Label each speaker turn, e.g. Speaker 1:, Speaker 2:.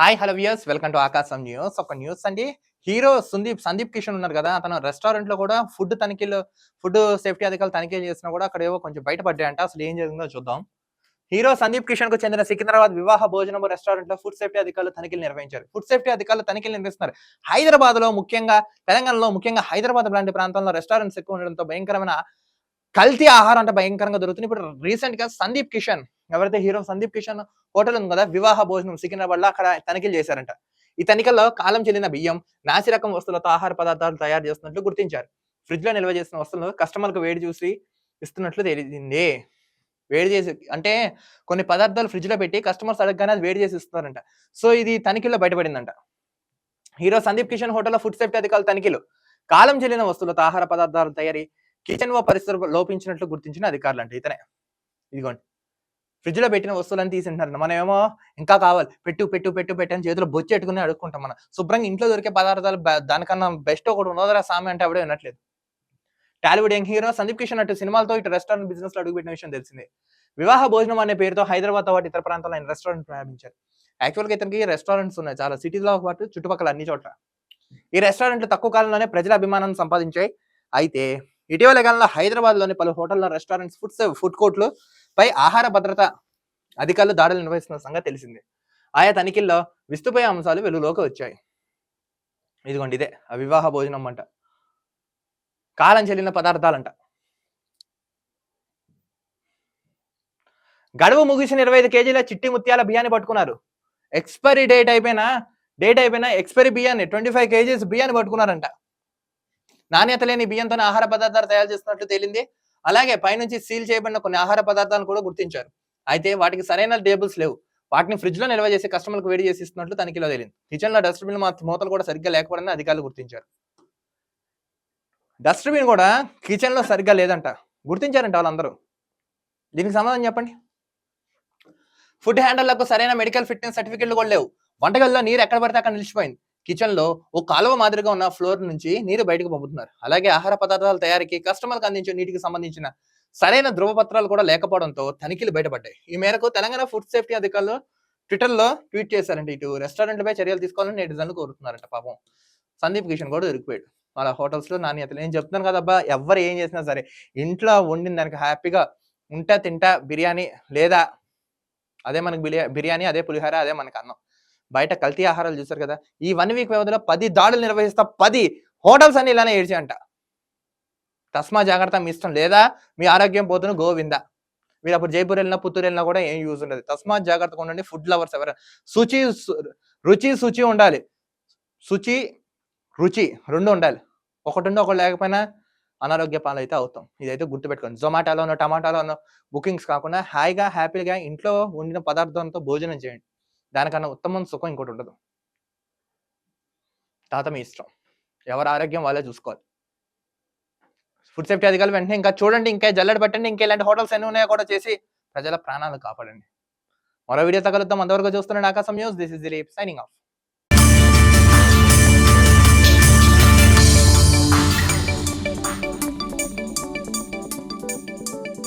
Speaker 1: Hi hello viewers welcome to Aakasam news ఒక news అండి. Hero Sandeep Sandeep Kishan ఉన్నారు కదా. అతను రెస్టారెంట్లో కూడా ఫుడ్ తనిఖీలు ఫుడ్ సేఫ్టీ అధికారులు తనిఖీ చేసినా కూడా అక్కడ ఏవో కొంచెం బయటపడ్డాయంట. అసలు ఏం జరిగిందో చూద్దాం. హీరో సందీప్ కిషన్కు చెందిన సికింద్రాబాద్ వివాహ భోజనం రెస్టారెంట్లో ఫుడ్ సేఫ్టీ అధికారులు తనిఖీలు నిర్వహించారు. ఫుడ్ సేఫ్టీ అధికారులు తనిఖీలు నిర్వహిస్తున్నారు. హైదరాబాద్లో ముఖ్యంగా తెలంగాణలో ముఖ్యంగా హైదరాబాద్ లాంటి ప్రాంతంలో రెస్టారెంట్స్ ఎక్కువ ఉండడంతో భయంకరమైన కల్తీ ఆహారం అంటే భయంకరంగా దొరుకుతుంది. ఇప్పుడు రీసెంట్గా సందీప్ కిషన్ ఎవరైతే హీరో సందీప్ కిషన్ హోటల్ ఉంది కదా వివాహ భోజనం సికింద్రాబాద్లో అక్కడ తనిఖీలు చేశారంట. ఈ తనిఖీల్లో కాలం చెల్లిన బియ్యం నాసి రకం వస్తువులతో ఆహార పదార్థాలు తయారు చేస్తున్నట్లు గుర్తించారు. ఫ్రిడ్జ్లో నిల్వ చేసిన వస్తువులను కస్టమర్లకు వేడి చూసి ఇస్తున్నట్లు తెలిసింది. వేడి చేసి అంటే కొన్ని పదార్థాలు ఫ్రిడ్జ్లో పెట్టి కస్టమర్స్ అడగగానే అది వేడి చేసి ఇస్తున్నారంట. సో ఇది తనిఖీల్లో బయటపడిందంట. హీరో సందీప్ కిషన్ హోటల్లో ఫుడ్ సేఫ్టీ అధికారులు తనిఖీలు. కాలం చెల్లిన వస్తువులతో ఆహార పదార్థాలు తయారీ కిచెన్ ఓ పరిస్థితులు లోపించినట్లు గుర్తించిన అధికారులు అంటే ఇతనే. ఇదిగోండి. ఫ్రిడ్జ్లో పెట్టిన వస్తువులను తీసింటున్నారు. మనం ఏమో ఇంకా కావాలి. పెట్టు పెట్టు పెట్టు పెట్టు అని చేతిలో బొచ్చి పెట్టుకుని అడుక్కుంటాం మనం. శుభ్రంగా ఇంట్లో దొరికే పదార్థాలు దానికన్నా బెస్ట్ ఒకటి ఉన్నదరా సామె అంటే అప్పుడే వినట్లేదు. టాలీవుడ్ యంగ్ హీరో సందీప్ కిషన్ అటు సినిమాలతో ఇటు రెస్టారెంట్ బిజినెస్లో అడుగుపెట్టిన విషయం తెలిసింది. వివాహ భోజనం అనే పేరుతో హైదరాబాద్తో ఇతర ప్రాంతాల్లో ఆయన రెస్టారెంట్ ప్రారంభించారు. యాక్చువల్గా ఇతనికి రెస్టారెంట్స్ ఉన్నాయి. చాలా సిటీలో పాటు చుట్టుపక్కల అన్ని చోట్ల. ఈ రెస్టారెంట్లు తక్కువ కాలంలోనే ప్రజల అభిమానం సంపాదించాయి. అయితే ఇటీవల కాలంలో హైదరాబాద్లోని పలు హోటల్లో రెస్టారెంట్స్ ఫుడ్ ఫుడ్ కోర్టులు పై ఆహార భద్రత అధికారులు దాడులు నిర్వహిస్తున్న సంగతి తెలిసిందే. ఆయా తనిఖీల్లో విస్తుపోయే అంశాలు వెలుగులోకి వచ్చాయి. ఇదిగోండి ఇదే. ఆ వివాహ భోజనం అంట. కాలం చెల్లిన పదార్థాలంట. గడువు ముగిసిన ఇరవై ఐదు కేజీల చిట్టి ముత్యాల బియ్యాన్ని పట్టుకున్నారు. ఎక్స్పైరీ డేట్ అయిపోయినా డేట్ అయిపోయినా ఎక్స్పైరీ బియ్యాన్ని ట్వంటీ ఫైవ్ కేజీస్ బియ్యాన్ని పట్టుకున్నారంట. నాణ్యత లేని బియ్యంతో ఆహార పదార్థాలు తయారు చేస్తున్నట్లు తేలింది. అలాగే పైనుంచి సీల్ చేయబడిన కొన్ని ఆహార పదార్థాలను కూడా గుర్తించారు. అయితే వాటికి సరైన టేబుల్స్ లేవు. వాటిని ఫ్రిడ్జ్లో నిల్వ చేసి కస్టమర్లకు వేడి చేసి ఇస్తున్నట్లు తనిఖీలో తేలింది. కిచెన్లో డస్ట్బిన్ మూతలు కూడా సరిగ్గా లేకపోవడని అధికారులు గుర్తించారు. డస్ట్బిన్ కూడా కిచెన్లో సరిగ్గా లేదంట. గుర్తించారంట వాళ్ళందరూ. దీనికి సమాధానం చెప్పండి. ఫుడ్ హ్యాండర్లకు సరైన మెడికల్ ఫిట్నెస్ సర్టిఫికెట్లు కూడా లేవు. వంటగదిలో నీరు ఎక్కడ పడితే అక్కడ నిలిచిపోయింది. కిచెన్లో ఓ కాలువ మాదిరిగా ఉన్న ఫ్లోర్ నుంచి నీరు బయటకు పంపుతున్నారు. అలాగే ఆహార పదార్థాల తయారీకి కస్టమర్లకు అందించే నీటికి సంబంధించిన సరైన ధృవపత్రాలు కూడా లేకపోవడంతో తనిఖీలు బయటపడ్డాయి. ఈ మేరకు తెలంగాణ ఫుడ్ సేఫ్టీ అధికారులు ట్విట్టర్లో ట్వీట్ చేశారంట ఇటు రెస్టారెంట్లపై చర్యలు తీసుకోవాలని నెటిజన్లు కోరుతున్నారంట పాపం. సందీప్ కిషన్ కూడా దొరికిపోయాడు వాళ్ళ హోటల్స్లో నాణ్యత నేను చెప్తున్నాను కదబ్బా ఎవరు ఏం చేసినా సరే ఇంట్లో వండిన దానికి హ్యాపీగా ఉంటా తింటా బిర్యానీ లేదా అదే మనకి బిర్యా బిర్యానీ అదే పులిహోర అదే మనకి అన్నం. బయట కల్తీ ఆహారాలు చూసారు కదా ఈ వన్ వీక్ వ్యవధిలో పది దాడులు నిర్వహిస్తా పది హోటల్స్ అన్ని ఇలానే ఏడ్చాయంట. తస్మా జాగ్రత్త మీ ఇష్టం లేదా? మీ ఆరోగ్యం పోతున్న గోవింద. మీరు అప్పుడు జైపూర్ వెళ్ళినా పుత్తూరు వెళ్ళినా కూడా ఏం యూజ్ ఉండదు. తస్మా జాగ్రత్తగా ఉండండి ఫుడ్ లవర్స్ ఎవరు? శుచి రుచి శుచి ఉండాలి. శుచి రుచి రెండు ఉండాలి. ఒకటి ఉండి ఒకటి లేకపోయినా అనారోగ్య పాలైతే అవుతాం. ఇదైతే గుర్తుపెట్టుకోండి. జొమాటోలోనో టమాటాలోనో బుకింగ్స్ కాకుండా హాయిగా హ్యాపీగా ఇంట్లో వండిన పదార్థంతో భోజనం చేయండి. దానికన్నా ఉత్తమం సుఖం ఇంకోటి ఉండదు. తాత మీ ఇష్టం. ఎవరి ఆరోగ్యం వాళ్ళే చూసుకోవాలి. ఫుడ్ సేఫ్టీ అధికారులు వెంటనే ఇంకా చూడండి ఇంకా జల్లెడ పెట్టండి ఇంకా ఇలాంటి హోటల్స్ ఎన్ని ఉన్నాయో కూడా చేసి ప్రజల ప్రాణాలు కాపాడండి. మరో వీడియో తగలుద్దాం. అంతవరకు చూస్తున్నాడు Aakasam news. This is Dileep signing off